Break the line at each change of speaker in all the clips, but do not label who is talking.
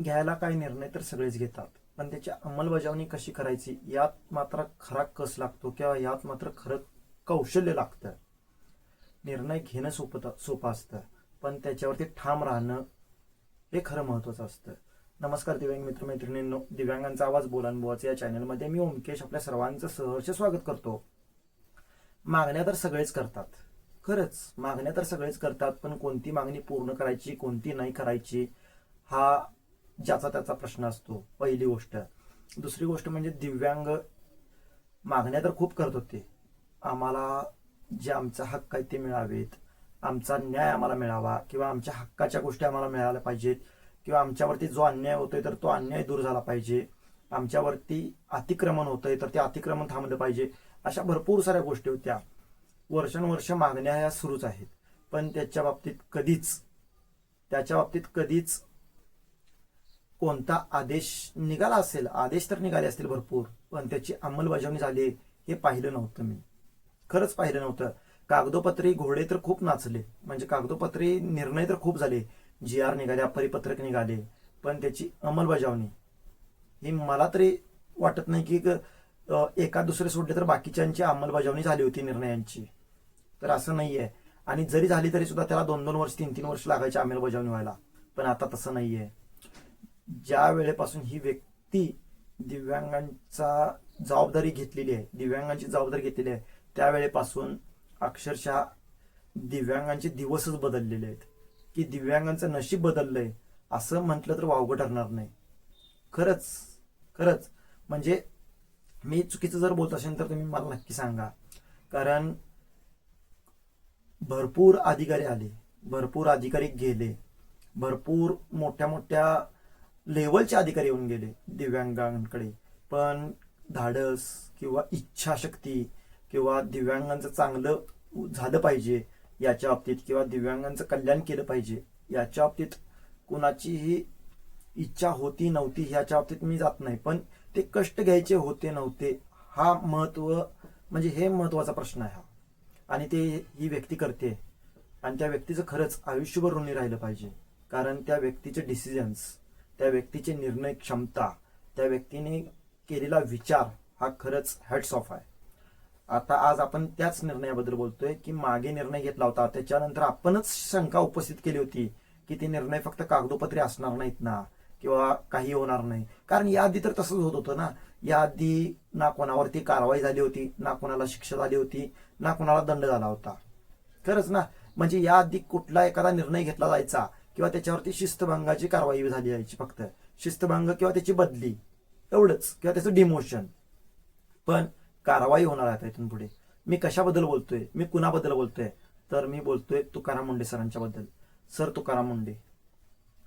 घ्यायला काय निर्णय तर सगळेच घेतात. पण त्याची अंमलबजावणी कशी करायची यात मात्र खरा कस लागतो किंवा यात मात्र खरं कौशल्य लागतं. निर्णय घेणं सोपं सोपं असतं. पण त्याच्यावरती ठाम राहणं हे खरं महत्वाचं असतं. नमस्कार दिव्यांग मित्रमैत्रिणींनो दिव्यांगांचा आवाज बोलांबुवाचं या चॅनलमध्ये मी ओमकेश आपल्या सर्वांचं सहर्ष स्वागत करतो. मागण्या तर सगळेच करतात. खरंच मागण्या तर सगळेच करतात पण कोणती मागणी पूर्ण करायची कोणती नाही करायची हा ज्याचा त्याचा प्रश्न असतो पहिली गोष्ट. दुसरी गोष्ट म्हणजे दिव्यांग मागण्या तर खूप करत होते. आम्हाला जे आमचा हक्क आहे ते मिळावेत. आमचा न्याय आम्हाला मिळावा किंवा आमच्या हक्काच्या गोष्टी आम्हाला मिळाल्या पाहिजेत किंवा आमच्यावरती जो अन्याय होतोय तर तो अन्याय दूर झाला पाहिजे. आमच्यावरती अतिक्रमण होतंय तर ते अतिक्रमण थांबलं पाहिजे. अशा भरपूर साऱ्या गोष्टी होत्या. वर्षानुवर्ष मागण्या ह्या सुरूच आहेत. पण त्याच्या बाबतीत कधीच त्याच्या बाबतीत कधीच कोणता आदेश निघाला असेल आदेश तर निघाले असतील भरपूर पण त्याची अंमलबजावणी झाली हे पाहिलं नव्हतं मी. खरंच पाहिलं नव्हतं. कागदोपत्री घोडे तर खूप नाचले म्हणजे कागदोपत्री निर्णय तर खूप झाले. जी आर निघाल्या परिपत्रक निघाले पण त्याची अंमलबजावणी. ही मला तरी वाटत नाही की एका दुसरे सोडले तर बाकीच्यांची अंमलबजावणी झाली होती निर्णयांची. तर असं नाहीये. आणि जरी झाली तरी सुद्धा त्याला दोन दोन वर्ष तीन तीन वर्ष लागायची अंमलबजावणी व्हायला. पण आता तसं नाहीये. ज्या वेळेपासून ही व्यक्ती दिव्यांगांचा जबाबदारी घेतलेली आहे दिव्यांगांची जबाबदारी घेतलेली आहे त्यावेळेपासून अक्षरशः दिव्यांगांचे दिवसच बदललेले आहेत. की दिव्यांगांचं नशीब बदललंय असं म्हटलं तर वावगं ठरणार नाही. खरंच खरंच. म्हणजे मी चुकीचं जर बोलत असेल तर तुम्ही मला नक्की सांगा. कारण भरपूर अधिकारी आले भरपूर अधिकारी गेले भरपूर मोठ्या मोठ्या लेवलचे अधिकारी येऊन गेले दिव्यांगांकडे. पण धाडस किंवा इच्छाशक्ती किंवा दिव्यांगांचं चांगलं झालं पाहिजे याच्या बाबतीत किंवा दिव्यांगांचं कल्याण केलं पाहिजे याच्या बाबतीत कुणाचीही इच्छा होती नव्हती ह्याच्या बाबतीत मी जात नाही. पण ते कष्ट घ्यायचे होते नव्हते हा महत्त्व म्हणजे हे महत्त्वाचा प्रश्न आहे हा. आणि ते ही व्यक्ती करते. आणि त्या व्यक्तीचं खरंच आयुष्यभर ऋणी राहिलं पाहिजे. कारण त्या व्यक्तीचे डिसिजन्स त्या व्यक्तीची निर्णय क्षमता त्या व्यक्तीने केलेला विचार हा खरंच हॅट्स ऑफ आहे. आता आज आपण त्याच निर्णयाबद्दल बोलतोय की मागे निर्णय घेतला होता. त्याच्यानंतर आपणच शंका उपस्थित केली होती की ते निर्णय फक्त कागदोपत्री असणार नाहीत ना किंवा काही होणार नाही. कारण याआधी तर तसंच होत होतं ना. याआधी ना कोणावरती कारवाई झाली होती ना कोणाला शिक्षा झाली होती ना कोणाला दंड झाला होता. खरंच ना. म्हणजे याआधी कुठला एखादा निर्णय घेतला जायचा किंवा त्याच्यावरती शिस्तभंगाची कारवाई झाली जायची फक्त. शिस्तभंग किंवा त्याची बदली. एवढंच. किंवा त्याचं डिमोशन पण कारवाई होणार आहे इथून पुढे. मी कशाबद्दल बोलतोय? मी कुणाबद्दल बोलतोय? तर मी बोलतोय तुकाराम मुंडे सरांच्या बद्दल. सर तुकाराम मुंडे.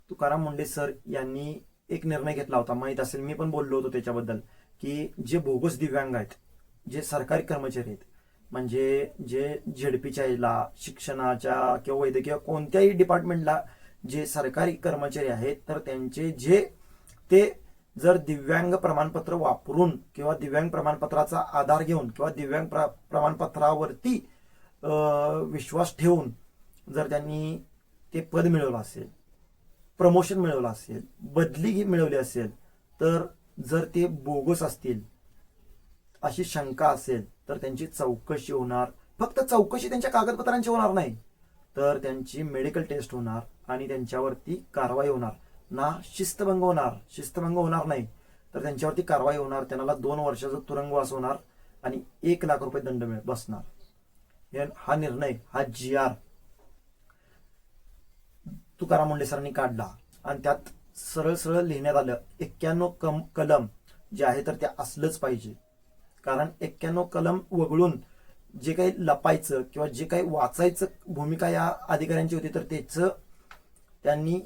तुकाराम मुंडे सर यांनी एक निर्णय घेतला होता. माहीत असेल मी पण बोललो होतो त्याच्याबद्दल की जे बोगस दिव्यांग आहेत जे सरकारी कर्मचारी आहेत म्हणजे जे झेडपीच्या याला शिक्षणाच्या किंवा वैद्यकीय कोणत्याही डिपार्टमेंटला जे सरकारी कर्मचारी आहेत तर त्यांचे जे ते जर दिव्यांग प्रमाणपत्र वापरून किंवा दिव्यांग प्रमाणपत्राचा आधार घेऊन किंवा दिव्यांग प्र- प्रमाणपत्रावरती विश्वास ठेवून जर त्यांनी ते पद मिळवलं असेल प्रमोशन मिळवलं असेल बदली मिळवली असेल तर जर ते बोगस असतील अशी शंका असेल तर त्यांची चौकशी होणार. फक्त चौकशी त्यांच्या कागदपत्रांची होणार नाही. तर त्यांची मेडिकल टेस्ट होणार आणि त्यांच्यावरती कारवाई होणार. ना शिस्तभंग होणार. शिस्तभंग होणार नाही. तर त्यांच्यावरती कारवाई होणार. त्यांना दोन वर्षाचा तुरुंगवास होणार आणि एक लाख रुपये दंड मिळ बसणार. हा निर्णय हा जी आर तुकाराम मुंडे सरांनी काढला. आणि त्यात सरळ सरळ लिहिण्यात आलं एक्क्याण्णव कम कलम जे आहे तर ते असलंच पाहिजे. कारण एक्क्याण्णव कलम वगळून जे काही लपायचं किंवा जे काही वाचायचं भूमिका या अधिकाऱ्यांची होती तर त्याचं त्यांनी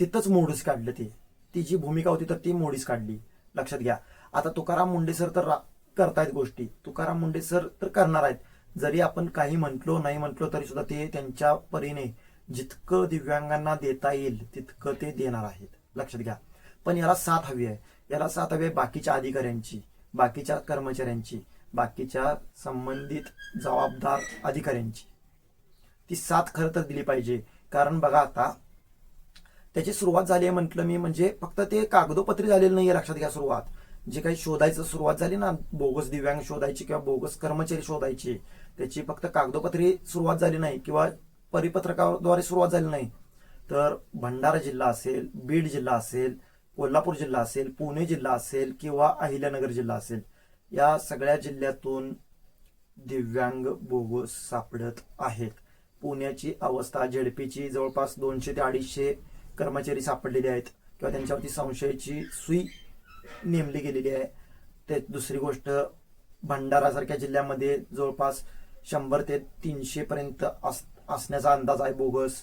तिथंच मोडीस काढलं ते. ती जी भूमिका होती तर ती मोडीस काढली. लक्षात घ्या. आता तुकाराम मुंडे सर तर रा- करतायत गोष्टी. तुकाराम मुंडे सर तर करणार आहेत. जरी आपण काही म्हटलो नाही म्हटलो तरी सुद्धा ते त्यांच्या परीने जितकं दिव्यांगांना देता येईल तितकं ते देणार आहेत. लक्षात घ्या. पण याला साथ हवी आहे. याला साथ हवी आहे बाकीच्या अधिकाऱ्यांची बाकीच्या कर्मचाऱ्यांची. बाकीच्या संबंधित जबाबदार अधिकाऱ्यांची. ती साथ खरं तर दिली पाहिजे. कारण बघा आता त्याची सुरुवात झाली आहे म्हटलं मी म्हणजे फक्त ते कागदोपत्री झालेलं नाहीये लक्षात घ्या सुरुवात. जे काही शोधायचं सुरुवात झाली ना बोगस दिव्यांग शोधायची किंवा बोगस कर्मचारी शोधायची त्याची फक्त कागदोपत्री सुरुवात झाली नाही किंवा परिपत्रकाद्वारे सुरुवात झाली नाही. तर भंडारा जिल्हा असेल बीड जिल्हा असेल कोल्हापूर जिल्हा असेल पुणे जिल्हा असेल किंवा अहिल्यानगर जिल्हा असेल या सगळ्या जिल्ह्यातून दिव्यांग बोगस सापडत आहेत. पुण्याची अवस्था झेडपीची जवळपास दोनशे ते अडीचशे कर्मचारी सापडलेले आहेत किंवा त्यांच्यावरती संशयाची सुई नेमली गेलेली आहे. ते दुसरी गोष्ट भंडारासारख्या जिल्ह्यामध्ये जवळपास शंभर ते तीनशे पर्यंत अस असण्याचा अंदाज आहे बोगस.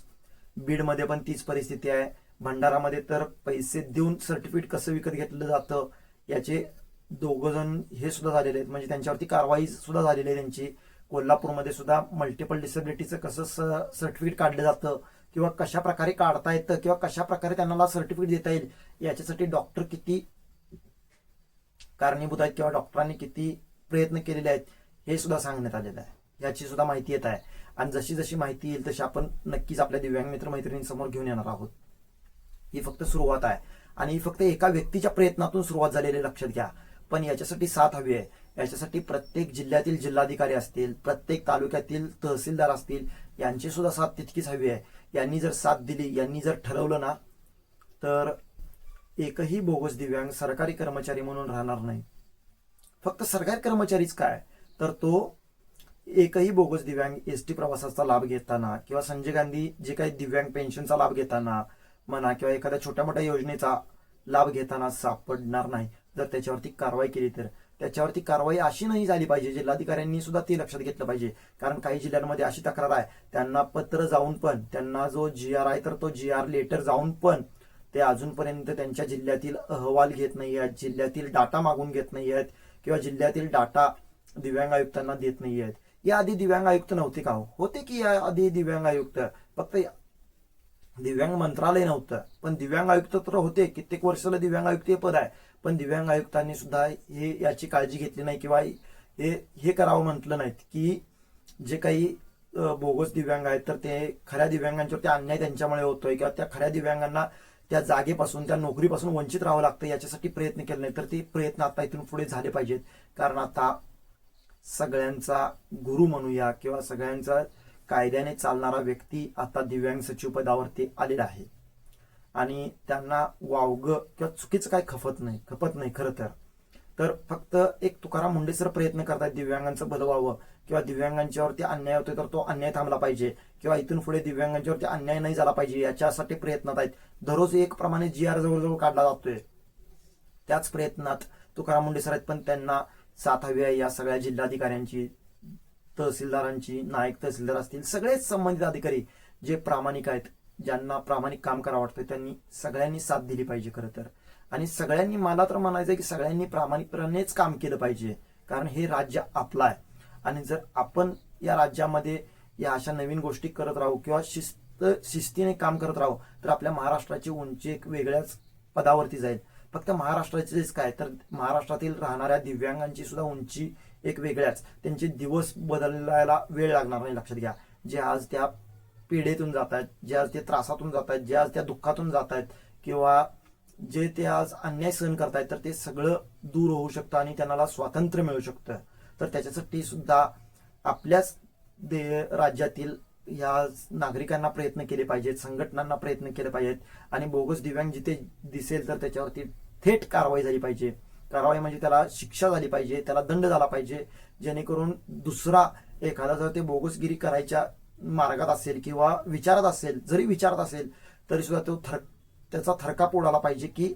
बीडमध्ये पण तीच परिस्थिती आहे. भंडारामध्ये तर पैसे देऊन सर्टिफिकेट कसं विकत घेतलं जातं याचे दोघ जण हे सुद्धा झालेले आहेत. म्हणजे त्यांच्यावरती कारवाई सुद्धा झालेली आहे त्यांची. कोल्हापूरमध्ये सुद्धा मल्टिपल डिसेबिलिटीचं कसं सर्टिफिकेट काढलं जातं किंवा कशा प्रकारे काढता येतं किंवा कशा प्रकारे त्यांना सर्टिफिकेट देता येईल याच्यासाठी डॉक्टर किती कारणीभूत आहेत किंवा डॉक्टरांनी किती प्रयत्न केलेले आहेत हे सुद्धा सांगण्यात आलेलं आहे. याची सुद्धा माहिती येत आहे. आणि जशी जशी माहिती येईल तशी आपण नक्कीच आपल्या दिव्यांग मित्र मैत्रिणींसमोर घेऊन येणार आहोत. ही फक्त सुरुवात आहे. आणि ही फक्त एका व्यक्तीच्या प्रयत्नातून सुरुवात झालेली आहे, लक्षात घ्या. पण याच्यासाठी साथ हवी आहे. याच्यासाठी प्रत्येक जिल्ह्यातील जिल्हाधिकारी असतील प्रत्येक तालुक्यातील तहसीलदार असतील यांची सुद्धा साथ तितकीच हवी आहे. यांनी जर साथ दिली यांनी जर ठरवलं ना तर एकही बोगस दिव्यांग सरकारी कर्मचारी म्हणून राहणार नाही. फक्त सरकारी कर्मचारीच काय? तर तो एकही बोगस दिव्यांग एस टी प्रवासाचा लाभ घेताना किंवा संजय गांधी जे काही दिव्यांग पेन्शनचा लाभ घेताना म्हणा किंवा एखाद्या छोट्या मोठ्या योजनेचा लाभ घेताना सापडणार नाही. जर त्याच्यावरती कारवाई केली तर. त्याच्यावरती कारवाई अशी नाही झाली पाहिजे जिल्हाधिकाऱ्यांनी सुद्धा ते लक्षात घेतलं पाहिजे. कारण काही जिल्ह्यांमध्ये अशी तक्रार आहे त्यांना पत्र जाऊन पण त्यांना जो जी आर आहे तर तो जी आर लेटर जाऊन पण ते अजूनपर्यंत त्यांच्या जिल्ह्यातील अहवाल घेत नाही आहेत जिल्ह्यातील डाटा मागून घेत नाही आहेत किंवा जिल्ह्यातील डाटा दिव्यांग आयुक्तांना देत नाही आहेत. या आधी दिव्यांग आयुक्त नव्हते का हो? होते की या आधी दिव्यांग आयुक्त? फक्त दिव्यांग मंत्रालय नव्हतं. पण दिव्यांग आयुक्त तर होते कित्येक वर्षाला दिव्यांग आयुक्त हे पद आहे. पण दिव्यांग आयुक्तांनी सुद्धा हे याची काळजी घेतली नाही किंवा हे हे करावं म्हटलं नाहीत की जे काही बोगस दिव्यांग आहेत तर ते खऱ्या दिव्यांगांच्यावरती अन्याय त्यांच्यामुळे होतोय किंवा त्या खऱ्या दिव्यांगांना त्या जागेपासून त्या नोकरीपासून वंचित राहावं लागतं याच्यासाठी प्रयत्न केले नाही तर ते प्रयत्न आता इथून पुढे झाले पाहिजेत. कारण आता सगळ्यांचा गुरु म्हणूया किंवा सगळ्यांचा कायद्याने चालणारा व्यक्ती आता दिव्यांग सचिव पदावरती आलेला आहे. आणि त्यांना वावग किंवा चुकीचं काय खपत नाही खपत नाही खरं तर. तर फक्त एक तुकाराम मुंडे सर प्रयत्न करतात दिव्यांगांचं भलं व्हावं किंवा दिव्यांगांच्यावरती अन्याय होतोय तर तो अन्याय थांबला पाहिजे किंवा इथून पुढे दिव्यांगांच्यावरती अन्याय नाही झाला पाहिजे याच्यासाठी प्रयत्नात आहेत. दररोज एक प्रमाणे जी आर जवळजवळ काढला जातोय. त्याच प्रयत्नात तुकाराम मुंडे सर आहेत पण त्यांना साथ हवी आहे या सगळ्या जिल्हाधिकाऱ्यांची तहसीलदारांची नायक तहसीलदार असतील सगळेच संबंधित अधिकारी जे प्रामाणिक आहेत ज्यांना प्रामाणिक काम करावं वाटतं त्यांनी सगळ्यांनी साथ दिली पाहिजे खरं तर. आणि सगळ्यांनी मला तर म्हणायचं की सगळ्यांनी प्रामाणिकपणेच काम केलं पाहिजे कारण हे राज्य आपलं आहे. आणि जर आपण या राज्यामध्ये या अशा नवीन गोष्टी करत राहू किंवा शिस्त शिस्तीने काम करत राहू तर आपल्या महाराष्ट्राची उंची एक वेगळ्याच पदावरती जाईल. फक्त महाराष्ट्राचेच काय तर महाराष्ट्रातील राहणाऱ्या दिव्यांगांची सुद्धा उंची एक वेगळ्याच. त्यांचे दिवस बदलायला वेळ लागणार नाही लक्षात घ्या. जे आज त्या पिढेतून जात आहेत जे आज ते त्रासातून जात आहेत जे आज त्या दुःखातून जात आहेत किंवा जे ते आज अन्याय सहन करतायत तर ते सगळं दूर होऊ शकतं आणि त्यांना स्वातंत्र्य मिळू शकतं. तर त्याच्यासाठी सुद्धा आपल्याच दे राज्यातील या नागरिकांना प्रयत्न केले पाहिजेत संघटनांना प्रयत्न केले पाहिजेत आणि बोगस दिव्यांग जिथे दिसेल तर त्याच्यावरती थेट कारवाई झाली पाहिजे. कारवाई म्हणजे त्याला शिक्षा झाली पाहिजे त्याला दंड झाला पाहिजे जेणेकरून दुसरा एखादा जर ते बोगसगिरी करायच्या मार्गात असेल किंवा विचारत असेल जरी विचारत असेल तरी सुद्धा तो थर त्याचा थरकाप उडाला पाहिजे की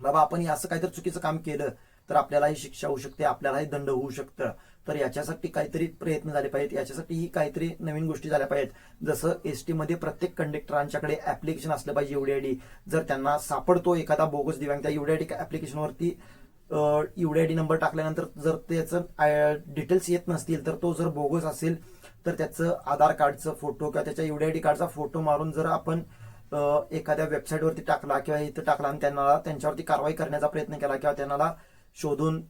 बाबा आपण असं काहीतरी चुकीचं काम केलं तर आपल्यालाही शिक्षा होऊ शकते आपल्यालाही दंड होऊ शकतं. तर याच्यासाठी काहीतरी प्रयत्न झाले पाहिजेत याच्यासाठीही काहीतरी नवीन गोष्टी झाल्या पाहिजेत. जसं एस टीमध्ये प्रत्येक कंडक्टरांच्याकडे ऍप्लिकेशन असलं पाहिजे युडीआयडी जर त्यांना सापडतो एखादा बोगस दिव्यांग त्या युडीआयडी ऍप्लिकेशनवरती युडीआयडी नंबर टाकल्यानंतर जर त्याचं डिटेल्स येत नसतील तर तो जर बोगस असेल तर त्याचं आधार कार्डचं फोटो किंवा त्याच्या युडी आय डी कार्डचा फोटो मारून जर आपण एखाद्या वेबसाईटवरती टाकला किंवा इथं टाकला आणि त्यांना त्यांच्यावरती कारवाई करण्याचा प्रयत्न केला किंवा त्यांना शोधून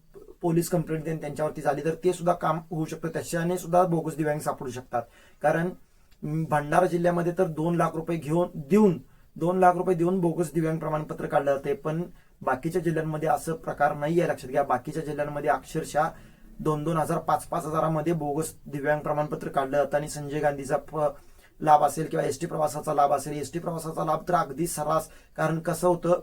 पोलीस कंप्लेंट देऊन त्यांच्यावरती झाली तर ते सुद्धा काम होऊ शकतं. त्याच्याने सुद्धा बोगस दिव्यांग सापडू शकतात. कारण भंडारा जिल्ह्यामध्ये तर दोन लाख रुपये घेऊन देऊन दोन लाख रुपये देऊन बोगस दिव्यांग प्रमाणपत्र काढलं जाते पण बाकीच्या जिल्ह्यांमध्ये असं प्रकार नाही आहे लक्षात घ्या. बाकीच्या जिल्ह्यांमध्ये अक्षरशः दोन दोन हजार पाच पाच हजारामध्ये बोगस दिव्यांग प्रमाणपत्र काढलं जातं आणि संजय गांधीचा प- लाभ असेल किंवा एसटी प्रवासाचा लाभ असेल एसटी प्रवासाचा लाभ तर अगदी सर्रास कारण कसं होतं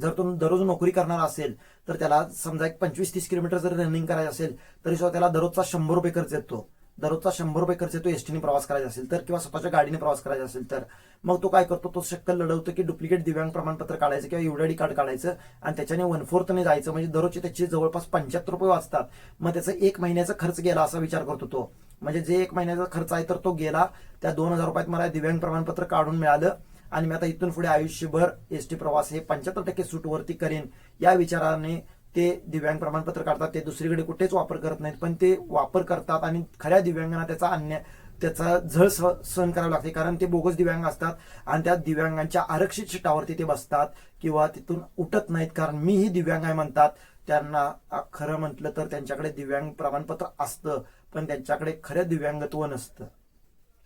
जर तो दररोज नोकरी करणार असेल तर त्याला समजा एक पंचवीस तीस किलोमीटर जर रनिंग करायचं असेल तरी सुद्धा त्याला दररोजचा शंभर रुपये खर्च येतो. दररोजचा शंभर रुपये खर्च तो एसटीने प्रवास करायचा असेल तर किंवा स्वतःच्या गाडीने प्रवास करायचा असेल तर मग तो काय करतो तो शक्कल लढवतो की डुप्लिकेट दिव्यांग प्रमाणपत्र काढायचं किंवा युडाडी कार्ड काढायचं आणि त्याच्याने वन फोर्थने जायचं. म्हणजे दररोजचे त्याचे जवळपास पंच्याहत्तर रुपये वाचतात. मग त्याचा एक महिन्याचा खर्च गेला असा विचार करतो तो. म्हणजे जे एक महिन्याचा खर्च आहे तर तो गेला. त्या दोन हजार रुपयात मला दिव्यांग प्रमाणपत्र काढून मिळालं आणि मी आता इथून पुढे आयुष्यभर एसटी प्रवास हे पंच्याहत्तर टक्के सूटवरती करेन. या विचाराने ते दिव्यांग प्रमाणपत्र काढतात ते दुसरीकडे कुठेच वापर करत नाहीत पण ते वापर करतात आणि खऱ्या दिव्यांगांना त्याचा अन्याय त्याचा झळ स- सहन करावं लागते. कारण ते बोगस दिव्यांग असतात आणि त्या दिव्यांगांच्या आरक्षित सीटावरती ते बसतात किंवा तिथून उठत नाहीत. कारण मीही दिव्यांग आहे म्हणतात. त्यांना खरं म्हटलं तर त्यांच्याकडे दिव्यांग प्रमाणपत्र असतं पण त्यांच्याकडे खरं दिव्यांगत्व नसतं.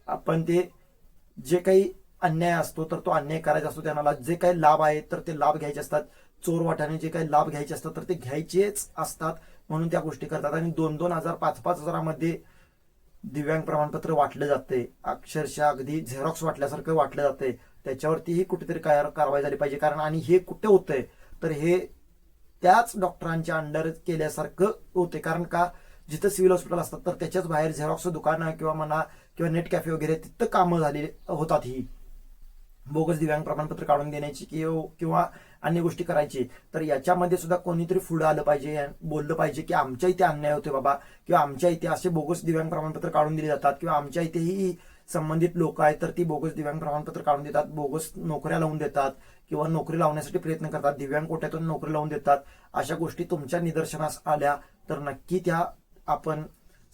आपण ते जे काही अन्याय असतो तर तो अन्याय करायचा असतो. त्यांना जे काही लाभ आहे तर ते लाभ घ्यायचे असतात. चोर जे काही लाभ घ्यायचे असतात तर ते घ्यायचेच असतात म्हणून त्या गोष्टी करतात. आणि दोन दोन हजार पाच पाच हजारामध्ये दिव्यांग प्रमाणपत्र वाटलं जाते. अक्षरशः अगदी झेरॉक्स वाटल्यासारखं वाटलं जाते. त्याच्यावरतीही कुठेतरी काय कारवाई झाली पाहिजे. कारण आणि हे कुठे होतंय? तर हे त्याच डॉक्टरांच्या अंडर केल्यासारखं होते कारण का? जिथं सिव्हिल हॉस्पिटल असतात तर त्याच्याच बाहेर झेरॉक्स दुकानं किंवा म्हणा किंवा नेट कॅफे वगैरे तिथं कामं झाली होतात ही. बोगस दिव्यांग प्रमाणपत्र काढून देण्याची किंवा किंवा अन्य गोष्टी करायची तर याच्यामध्ये सुद्धा कोणीतरी पुढं आलं पाहिजे बोललं पाहिजे की आमच्या इथे अन्याय होते बाबा किंवा आमच्या इथे असे बोगस दिव्यांग प्रमाणपत्र काढून दिले जातात किंवा आमच्या इथेही संबंधित लोक आहेत तर ती बोगस दिव्यांग प्रमाणपत्र काढून देतात बोगस नोकऱ्या लावून देतात किंवा नोकरी लावण्यासाठी प्रयत्न करतात दिव्यांग कोट्यातून नोकरी लावून देतात अशा गोष्टी तुमच्या निदर्शनास आल्या तर नक्की त्या आपण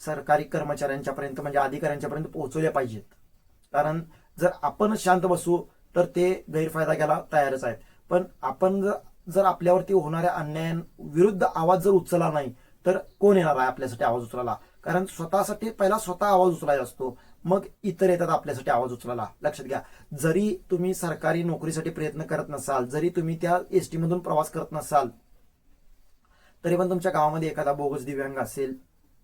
सरकारी कर्मचाऱ्यांच्या पर्यंत म्हणजे अधिकाऱ्यांच्या पर्यंत पोहोचवल्या पाहिजेत. कारण जर आपण शांत बसू तर ते गैरफायदा घ्यायला तयारच आहेत. पण आपण जर जर आपल्यावरती होणाऱ्या अन्यायांविरुद्ध आवाज जर उचलला नाही तर कोण येणार आहे आपल्यासाठी आवाज उचलायला? कारण स्वतःसाठी पहिला स्वतः आवाज उचलायचा असतो मग इतर येतात आपल्यासाठी आवाज उचलायला. लक्षात घ्या जरी तुम्ही सरकारी नोकरीसाठी प्रयत्न करत नसाल जरी तुम्ही त्या एसटी मधून प्रवास करत नसाल तरी पण तुमच्या गावामध्ये एखादा बोगस दिव्यांग असेल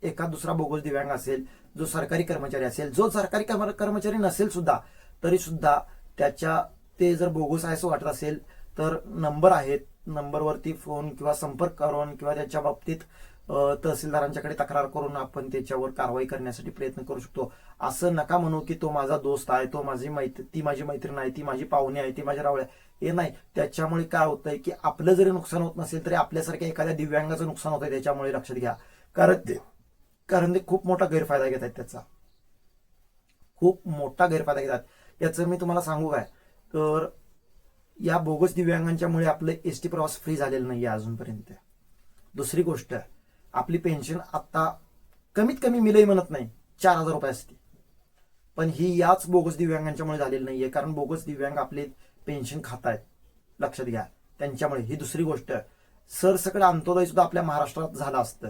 एखाद दुसरा बोगस दिव्यांग असेल जो सरकारी कर्मचारी असेल जो सरकारी कर्म- कर्मचारी नसेल सुद्धा तरी सुद्धा त्याच्या ते जर बोगस आहे असं वाटत असेल तर नंबर आहेत. नंबरवरती फोन किंवा संपर्क करून किंवा त्याच्या बाबतीत तहसीलदारांच्याकडे तक्रार करून आपण त्याच्यावर कारवाई करण्यासाठी प्रयत्न करू शकतो. असं नका म्हणू की तो माझा दोस्त आहे तो माझी मैत्री ती माझी मैत्रीण आहे ती माझी पाहुणी आहे ती माझ्या रावळ्या आहे. हे नाही. त्याच्यामुळे काय होतंय की आपलं जरी नुकसान होत नसेल तरी आपल्यासारख्या एखाद्या दिव्यांगाचं नुकसान होतंय त्याच्यामुळे लक्षात घ्या. कारण ते कारण ते खूप मोठा गैरफायदा घेत आहेत त्याचा. खूप मोठा गैरफायदा घेतात याचं मी तुम्हाला सांगू काय? तर या बोगस दिव्यांगांच्यामुळे आपलं एस टी प्रवास फ्री झालेला नाहीये अजूनपर्यंत. दुसरी गोष्ट आपली पेन्शन आता कमीत कमी मिलही म्हणत नाही चार हजार रुपये असते. पण ही याच बोगस दिव्यांगांच्यामुळे झालेली नाहीये कारण बोगस दिव्यांग आपले पेन्शन खात आहेत लक्षात घ्या त्यांच्यामुळे. ही दुसरी गोष्ट सरसकट अंत्योदय सुद्धा आपल्या महाराष्ट्रात झालं असतं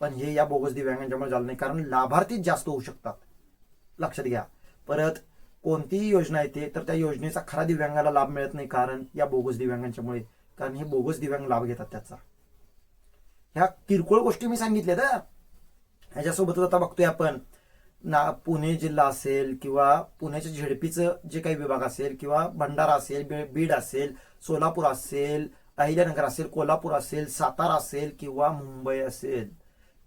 पण हे या बोगस दिव्यांगांच्यामुळे झालं नाही कारण लाभार्थीच जास्त होऊ शकतात. लक्षात घ्या. परत कोणतीही योजना येते तर त्या योजनेचा खरा दिव्यांगाला लाभ मिळत नाही कारण या बोगस दिव्यांगांच्यामुळे. कारण हे बोगस दिव्यांग लाभ घेतात त्याचा. ह्या किरकोळ गोष्टी मी सांगितल्या तर ह्याच्यासोबतच आता बघतोय आपण. ना पुणे जिल्हा असेल किंवा पुण्याच्या झेडपीचं जे काही विभाग असेल किंवा भंडारा असेल बीड असेल सोलापूर असेल अहिल्यानगर असेल कोल्हापूर असेल सातारा असेल किंवा मुंबई असेल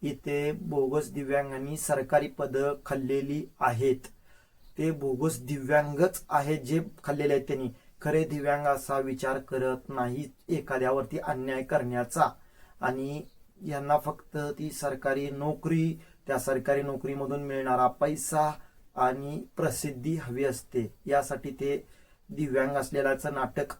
इथे बोगस दिव्यांगांनी सरकारी पदं खाल्लेली आहेत. ते बोगस दिव्यांगच आहे जे खाल्लेले आहेत त्यांनी. खरे दिव्यांग असा विचार करत नाही एखाद्यावरती अन्याय करण्याचा. आणि यांना फक्त ती सरकारी नोकरी त्या सरकारी नोकरीमधून मिळणारा पैसा आणि प्रसिद्धी हवी असते. यासाठी ते दिव्यांग असलेल्याचं नाटक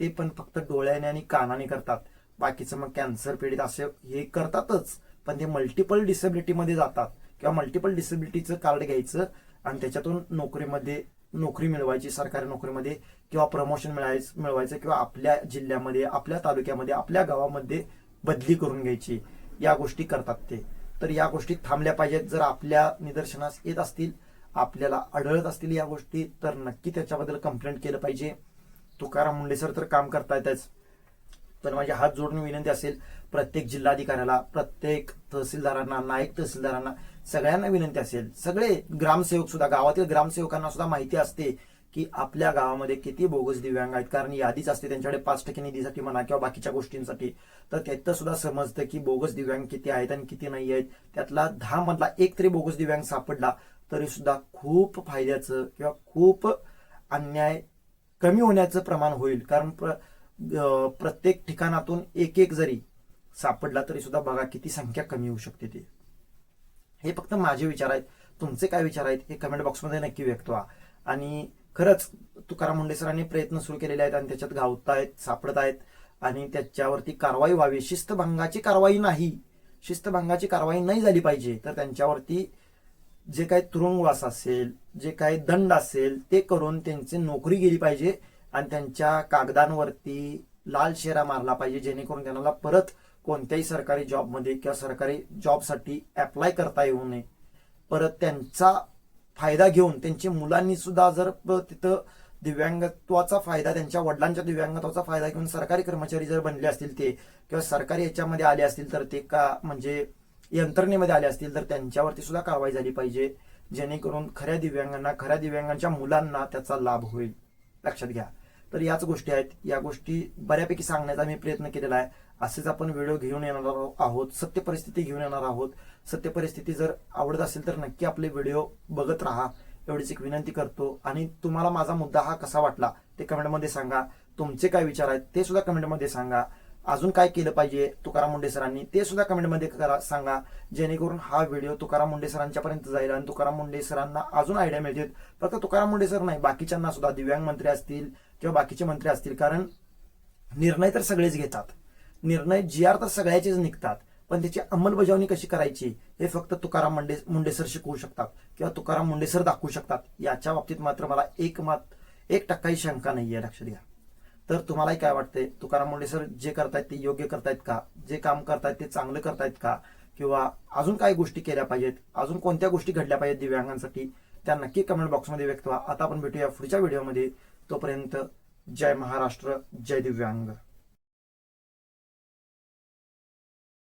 ते पण फक्त डोळ्याने आणि कानाने करतात. बाकीचं मग कॅन्सर पीडित असे हे करतातच. पण ते मल्टिपल डिसेबिलिटीमध्ये जातात. किंवा मल्टिपल डिसेबिलिटीचं कार्ड घ्यायचं आणि त्याच्यातून नोकरीमध्ये नोकरी मिळवायची सरकारी नोकरीमध्ये किंवा प्रमोशन मिळायचं मिळवायचं किंवा आपल्या जिल्ह्यामध्ये आपल्या तालुक्यामध्ये आपल्या गावामध्ये बदली करून घ्यायची. या गोष्टी करतात ते. तर या गोष्टी थांबल्या पाहिजेत. जर आपल्या निदर्शनास येत असतील आपल्याला आढळत असतील या गोष्टी तर नक्की त्याच्याबद्दल कंप्लेंट केलं पाहिजे. तुकाराम मुंडे सर तर काम करतायतच. तर माझी हात जोडून विनंती असेल प्रत्येक जिल्हाधिकाऱ्याला प्रत्येक तहसीलदारांना नायक तहसीलदारांना सगळ्यांना विनंती असेल. सगळे ग्रामसेवक सुद्धा गावातील ग्रामसेवकांना सुद्धा माहिती असते की आपल्या गावामध्ये किती बोगस दिव्यांग आहेत. कारण यादीच असते त्यांच्याकडे पाच टक्के निधीसाठी म्हणा किंवा बाकीच्या गोष्टींसाठी. तर त्यात सुद्धा समजतं की बोगस दिव्यांग किती आहेत आणि किती नाही आहेत. त्यातला दहा मधला एक तरी बोगस दिव्यांग सापडला तरी सुद्धा खूप फायद्याचं किंवा खूप अन्याय कमी होण्याचं प्रमाण होईल. कारण प्र, प्रत्येक ठिकाणातून एक एक जरी सापडला तरी सुद्धा बघा किती संख्या कमी होऊ शकते ते. हे फक्त माझे विचार आहेत. तुमचे काय विचार आहेत हे कमेंट बॉक्समध्ये नक्की व्यक्त व्हा. आणि खरंच तुकाराम मुंडे सरांनी प्रयत्न सुरू केलेले आहेत आणि त्याच्यात गावत आहेत सापडत आहेत. आणि त्याच्यावरती कारवाई व्हावी. शिस्तभंगाची कारवाई नाही. शिस्तभंगाची कारवाई नाही झाली पाहिजे. तर त्यांच्यावरती जे काही तुरुंगवास असेल जे काही दंड असेल ते करून त्यांची नोकरी गेली पाहिजे. आणि त्यांच्या कागदांवरती लाल शेरा मारला पाहिजे जेणेकरून त्यांना परत कोणत्याही सरकारी जॉबमध्ये किंवा सरकारी जॉबसाठी अप्लाय करता येऊ नये. परत त्यांचा फायदा घेऊन त्यांची मुलांनी सुद्धा जर तिथं दिव्यांगत्वाचा फायदा त्यांच्या वडिलांच्या दिव्यांगत्वाचा फायदा घेऊन सरकारी कर्मचारी जर बनले असतील ते किंवा सरकारी याच्यामध्ये आले असतील तर ते का म्हणजे यंत्रणेमध्ये आले असतील तर त्यांच्यावरती सुद्धा कारवाई झाली पाहिजे. जेणेकरून खऱ्या दिव्यांगांना खऱ्या दिव्यांगांच्या मुलांना त्याचा लाभ होईल. लक्षात घ्या. तर याच गोष्टी आहेत. या गोष्टी बऱ्यापैकी सांगण्याचा मी प्रयत्न केलेला आहे. असेच आपण व्हिडिओ घेऊन येणार आहोत. सत्य परिस्थिती घेऊन येणार आहोत. सत्य परिस्थिती जर आवडत असेल तर नक्की आपले व्हिडिओ बघत राहा. एवढीच एक विनंती करतो. आणि तुम्हाला माझा मुद्दा हा कसा वाटला ते कमेंटमध्ये सांगा. तुमचे काय विचार आहेत ते सुद्धा कमेंटमध्ये सांगा. अजून काय केलं पाहिजे तुकाराम मुंडे सरांनी ते सुद्धा कमेंटमध्ये करा सांगा. जेणेकरून हा व्हिडिओ तुकाराम मुंडे सरांच्या पर्यंत जाईल आणि तुकाराम मुंडे सरांना अजून आयडिया मिळतील. फक्त तुकाराम मुंडे सर नाही बाकीच्यांना सुद्धा दिव्यांग मंत्री असतील किंवा बाकीचे मंत्री असतील कारण निर्णय तर सगळेच घेतात. निर्णय जी आर तर सगळ्याचेच निघतात पण त्याची अंमलबजावणी कशी करायची हे फक्त तुकाराम मुंडे मुंडे सर शिकवू शकतात किंवा तुकाराम मुंडे सर दाखवू शकतात. याच्या बाबतीत मात्र मला एक मात एक टक्काही शंका नाहीये लक्षात घ्या तर तुम्हालाही काय वाटतंय तुकाराम मुंडे सर जे करतायत ते योग्य करतायत का? जे काम करतायत ते चांगलं करतायत का? किंवा अजून काय गोष्टी केल्या पाहिजेत? अजून कोणत्या गोष्टी घडल्या पाहिजेत दिव्यांगांसाठी? त्या नक्की कमेंट बॉक्समध्ये व्यक्त व्हा. आता आपण भेटूया पुढच्या व्हिडिओमध्ये तोपर्यंत जय महाराष्ट्र जय दिव्यांग.